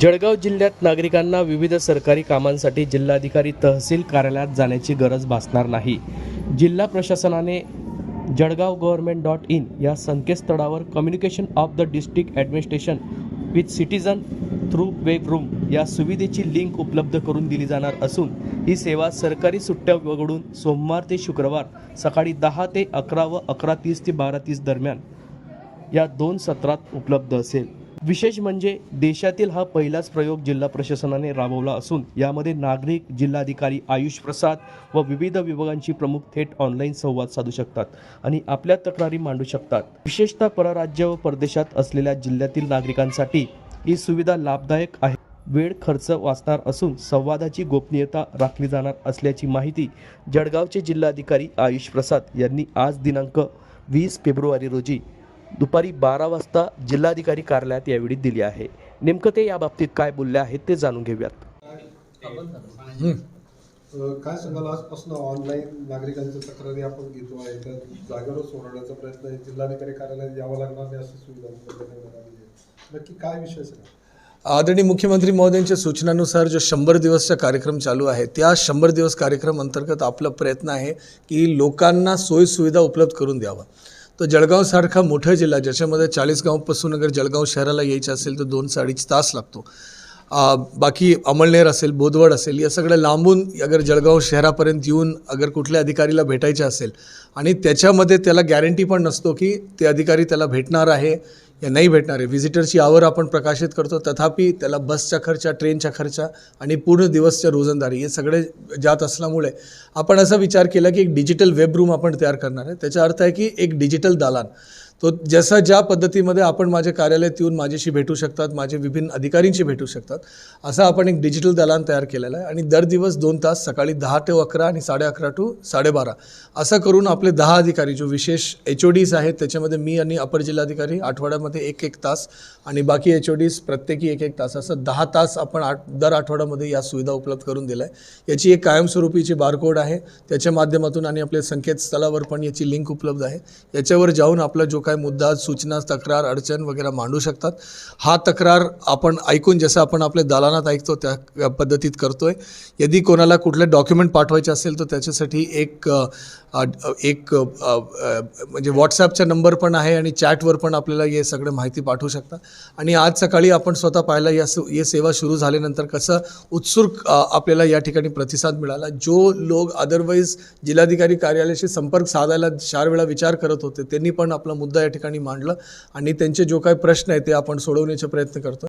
जळगाव जिल्ह्यात नागरिकांना विविध सरकारी कामांसाठी जिल्हाधिकारी तहसील कार्यालयात जाण्याची गरज भासणार नाही. जिल्हा प्रशासनाने जळगाव गव्हर्नमेंट डॉट इन या संकेतस्थळावर communication of the district administration with citizen through web room या सुविधेची लिंक उपलब्ध करून दिली जाणार असून ही सेवा सरकारी सुट्ट्या वगळून सोमवार ते शुक्रवार सकाळी दहा ते अकरा व अकरा तीस ते बारा तीस दरम्यान या दोन सत्रात उपलब्ध असेल. विशेष म्हणजे देशातील हा पहिलाच प्रयोग जिल्हा प्रशासनाने राबवला असून यामध्ये नागरिक जिल्हाधिकारी आयुष प्रसाद व विविध विभागांची प्रमुख थेट ऑनलाईन संवाद साधू शकतात आणि आपल्या तक्रारी मांडू शकतात. विशेषतः परराज्य व परदेशात असलेल्या जिल्ह्यातील नागरिकांसाठी ही सुविधा लाभदायक आहे. वेळ खर्च वाचणार असून संवादाची गोपनीयता राखली जाणार असल्याची माहिती जळगावचे जिल्हाधिकारी आयुष प्रसाद यांनी आज दिनांक वीस फेब्रुवारी रोजी दुपारी बारा वाजता जिल्हाधिकारी कार्यालयात यावेळी दिली आहे. नेमकं ते याबाबतीत काय बोलले आहेत ते जाणून घेऊयात. काय सांगाल आजपासून ऑनलाईन नागरिकांच्या तक्रारी आपण घेतो आहे त्या जागेवर सोडवण्याचा प्रयत्न जिल्हाधिकारी कार्यालयात यावं लागणार नाही अशी सुविधा नक्की काय विषय आदरणीय मुख्यमंत्री महोदयांच्या सूचनानुसार जो शंभर दिवसचा कार्यक्रम चालू आहे त्या शंभर दिवस कार्यक्रम अंतर्गत आपला प्रयत्न आहे की लोकांना सोयीसुविधा उपलब्ध करून द्यावा. तर जळगावसारखा मोठा जिल्हा ज्याच्यामध्ये चाळीसगावपासून अगर जळगाव शहराला यायचं असेल तर दोन साडीच तास लागतो. बाकी अमळनेर असेल बोदवड असेल या सगळं लांबून अगर जळगाव शहरापर्यंत येऊन अगर कुठल्या अधिकारीला भेटायचं असेल आणि त्याच्यामध्ये त्याला गॅरंटी पण नसतो की ते अधिकारी त्याला भेटणार आहे या नाही भेटणार आहे. व्हिजिटरची आवर आपण प्रकाशित करतो. तथापि त्याला बसचा खर्च ट्रेनचा खर्च आणि पूर्ण दिवसच्या रोजंदारी हे सगळे जात असल्यामुळे आपण असा विचार केला की एक डिजिटल वेब रूम आपण तयार करणार आहे. त्याचा अर्थ आहे की एक डिजिटल दालान. तो जसा ज्या पद्धतीमध्ये आपण माझ्या कार्यालयात येऊन माझ्याशी भेटू शकतात माझे विभिन्न अधिकारींशी भेटू शकतात असा आपण एक डिजिटल दलान तयार केलेला आहे. आणि दर दिवस दोन तास सकाळी दहा ते अकरा आणि साडे अकरा टू साडेबारा असं करून आपले दहा अधिकारी जो विशेष एच ओ डीज आहेत त्याच्यामध्ये मी आणि अपर जिल्हाधिकारी आठवड्यामध्ये एक एक तास आणि बाकी एच ओ डीज प्रत्येकी एक एक तास असं दहा तास आपण आठ दर आठवड्यामध्ये या सुविधा उपलब्ध करून दिल्या आहे. याची एक कायमस्वरूपीची बारकोड आहे त्याच्या माध्यमातून आणि आपल्या संकेतस्थळावर पण याची लिंक उपलब्ध आहे. याच्यावर जाऊन आपला जो काय मुद्दा सूचना तक्रार अडचण वगैरे मांडू शकतात. हा तक्रार आपण ऐकून जसं आपण आपल्या दालनात ऐकतो त्या पद्धतीत करतोय. यदि कोणाला कुठले डॉक्युमेंट पाठवायचे असेल तर त्याच्यासाठी एक एक म्हणजे व्हॉट्सॲपचा नंबर पण आहे आणि चॅटवर पण आपल्याला हे सगळं माहिती पाठवू शकता. आणि आज सकाळी आपण स्वतः पाहिलं या हे सेवा सुरू झाल्यानंतर कसं उत्सुक आपल्याला या ठिकाणी प्रतिसाद मिळाला. जो लोक अदरवाईज जिल्हाधिकारी कार्यालयाशी संपर्क साधायला चार वेळा विचार करत होते त्यांनी पण आपला मुद्दा मुद्दा या ठिकाणी मांडला आणि त्यांचे जो काही प्रश्न आहे ते आपण सोडवण्याचा प्रयत्न करतो